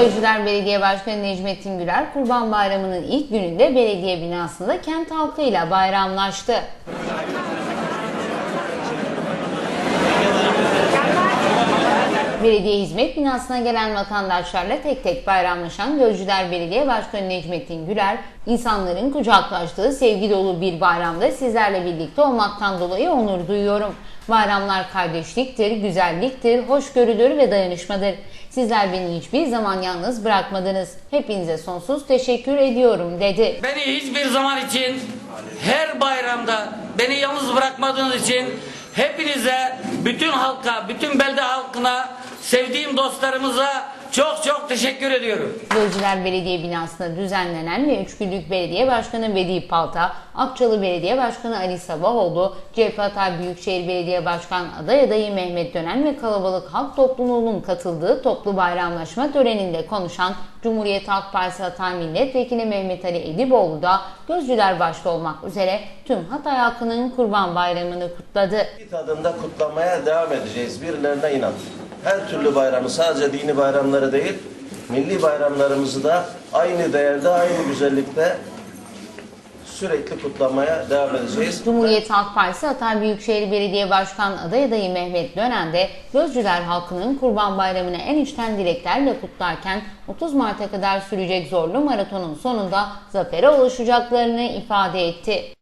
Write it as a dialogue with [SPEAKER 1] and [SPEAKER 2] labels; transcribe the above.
[SPEAKER 1] Gözcüler Belediye Başkanı Necmettin Güler, Kurban Bayramı'nın ilk gününde belediye binasında kent halkıyla bayramlaştı. Belediye hizmet binasına gelen vatandaşlarla tek tek bayramlaşan Gözcüler Belediye Başkanı Necmettin Güler, insanların kucaklaştığı sevgi dolu bir bayramda sizlerle birlikte olmaktan dolayı onur duyuyorum. Bayramlar kardeşliktir, güzelliktir, hoşgörüdür ve dayanışmadır. Sizler beni hiçbir zaman yalnız bırakmadınız. Hepinize sonsuz teşekkür ediyorum dedi.
[SPEAKER 2] Beni hiçbir zaman için her bayramda beni yalnız bırakmadığınız için hepinize, bütün halka, bütün belde halkına, sevdiğim dostlarımıza çok çok teşekkür ediyorum.
[SPEAKER 1] Gözcüler Belediye binasında düzenlenen ve üç günlük belediye başkanı Vedi Palta, Akçalı Belediye Başkanı Ali Sabahoğlu, CHP Hatay Büyükşehir Belediye Başkan aday adayı Mehmet Dönen ve kalabalık halk topluluğunun katıldığı toplu bayramlaşma töreninde konuşan Cumhuriyet Halk Partisi Hatay Milletvekili Mehmet Ali Ediboğlu da Gözcüler başta olmak üzere tüm Hatay halkının Kurban Bayramı'nı kutladı.
[SPEAKER 3] Bir tadında kutlamaya devam edeceğiz. Birilerine inat. Her türlü bayramı sadece dini bayramları değil, milli bayramlarımızı da aynı değerde, aynı güzellikte sürekli kutlamaya devam edeceğiz.
[SPEAKER 1] Cumhuriyet Halk Partisi Hatay Büyükşehir Belediye Başkan aday adayı Mehmet Dönen de Gözcüler halkının Kurban Bayramı'nı en içten dileklerle kutlarken 30 Mart'a kadar sürecek zorlu maratonun sonunda zafere ulaşacaklarını ifade etti.